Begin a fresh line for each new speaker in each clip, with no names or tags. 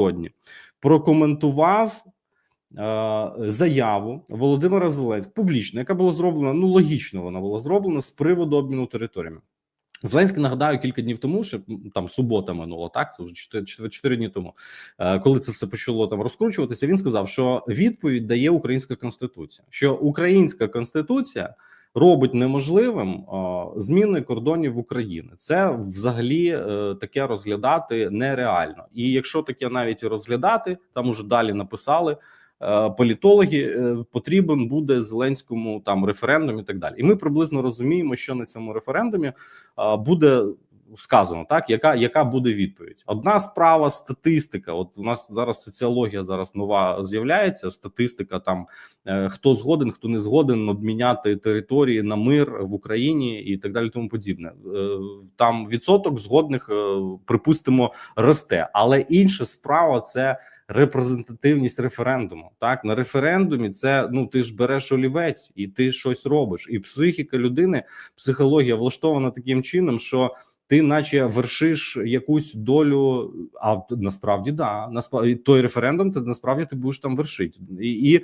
сьогодні прокоментував е, заяву Володимира Зеленського публічно, яка була зроблена. Ну логічно, вона була зроблена з приводу обміну територіями. Зеленський нагадаю кілька днів тому, що там субота минула, так це вже 4, 4 дні тому, е, коли це все почало там розкручуватися. Він сказав, що відповідь дає українська конституція, що українська конституція робить неможливим зміни кордонів України. Це взагалі е, таке розглядати нереально. І якщо таке навіть розглядати, там уже далі написали. е, Політологи е, потрібен буде Зеленському там референдум і так далі. І ми приблизно розуміємо, що на цьому референдумі буде сказано, так яка яка буде відповідь? Одна справа статистика. От у нас зараз соціологія зараз нова з'являється. Статистика там е, хто згоден, хто не згоден обміняти території на мир в Україні і так далі. Тому подібне. Е, Там відсоток згодних, е, припустимо, росте, але інша справа це. Репрезентативність референдуму так на референдумі це ну ти ж береш олівець і ти щось робиш, і психіка людини, психологія влаштована таким чином, що ти, наче, вершиш якусь долю. А насправді да насправді той референдум, ти насправді ти будеш там вершити, і, і е,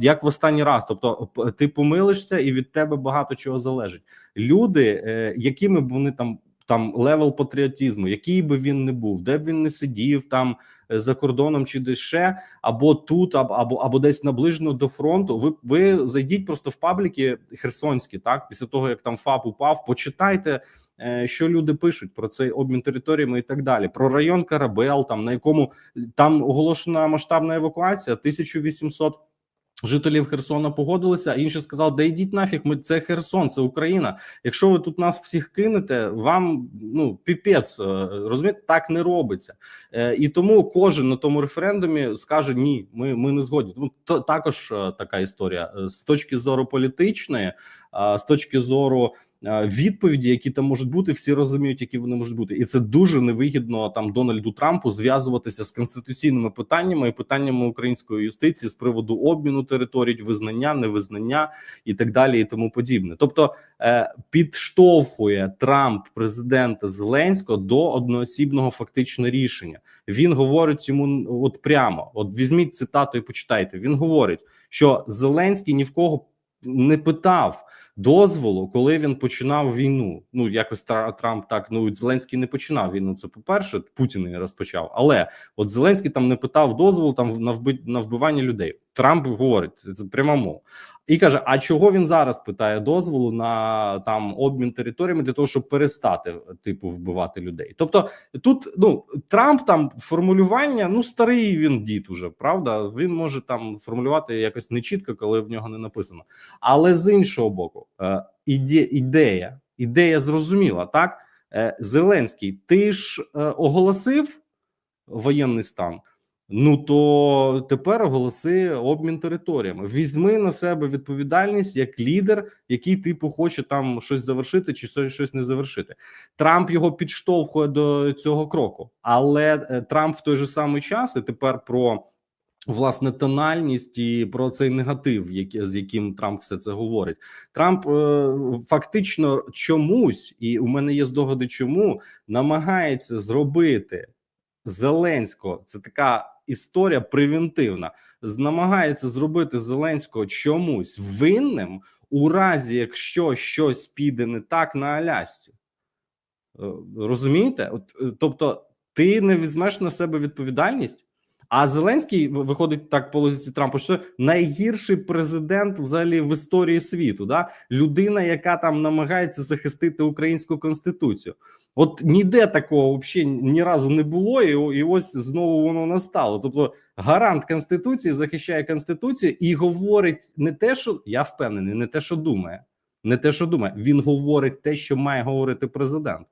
як в останній раз, тобто ти помилишся, і від тебе багато чого залежить. Люди, е, якими б вони там. Там левел патріотизму, який би він не був, де б він не сидів там е, за кордоном чи десь ще, або тут, або або, або десь наближено до фронту. Ви ви зайдіть просто в пабліки херсонські, так після того як там ФАП упав, почитайте. Е, Що люди пишуть про цей обмін територіями і так далі, про район Карабел, там на якому там оголошена масштабна евакуація 1800 жителів Херсона погодилися, а інші сказали: да йдіть нафіг, ми це Херсон, це Україна. Якщо ви тут нас всіх кинете, вам ну піпець, е, розумієте, так не робиться. Е, І тому кожен на тому референдумі скаже: ні, ми, ми не згодні. Тому то також така історія з точки зору політичної, з точки зору. Е, Відповіді, які там можуть бути, всі розуміють, які вони можуть бути, і це дуже невигідно там Дональду Трампу зв'язуватися з конституційними питаннями і питаннями української юстиції з приводу обміну територій, визнання, невизнання і так далі, і тому подібне. Тобто е, підштовхує Трамп президента Зеленського до одноосібного фактично рішення. Він говорить йому от прямо: от візьміть цитату і почитайте. Він говорить, що Зеленський ні в кого не питав дозволу, коли він починав війну. Ну якось Трамп так ну Зеленський не починав війну. Це по перше, Путін її розпочав. Але от Зеленський там не питав дозволу там на вби... на вбивання людей. Трамп говорить це прямому і каже: А чого він зараз питає дозволу на там обмін територіями для того, щоб перестати типу вбивати людей? Тобто тут ну Трамп там формулювання, ну старий він дід уже правда. Він може там формулювати якось нечітко, коли в нього не написано. Але з іншого боку, іде, ідея, ідея зрозуміла, так е, Зеленський, ти ж е, оголосив воєнний стан. Ну то тепер оголоси обмін територіями. Візьми на себе відповідальність як лідер, який типу хоче там щось завершити чи щось не завершити. Трамп його підштовхує до цього кроку, але е, Трамп в той же самий час і тепер про власне тональність і про цей негатив, який, з яким Трамп все це говорить. Трамп е, фактично чомусь, і у мене є здогади, чому намагається зробити Зеленського. Це така історія превентивна. Намагається зробити Зеленського чомусь винним у разі, якщо щось піде не так на Алясці. Е, Розумієте? От, е, тобто, ти не візьмеш на себе відповідальність. А Зеленський виходить так по логіці Трампа, що найгірший президент взагалі в історії світу, да людина, яка там намагається захистити українську конституцію. От ніде такого взагалі ні разу не було, і, і ось знову воно настало. Тобто, гарант конституції захищає конституцію і говорить не те, що я впевнений, не те, що думає, не те, що думає. Він говорить те, що має говорити президент.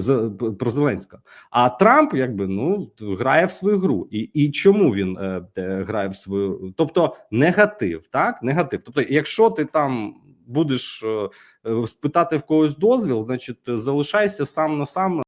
Це про Зеленського. А Трамп, якби ну грає в свою гру, і і чому він е, грає в свою, тобто негатив, так негатив. Тобто, якщо ти там будеш е, е, спитати в когось дозвіл, значить залишайся сам на сам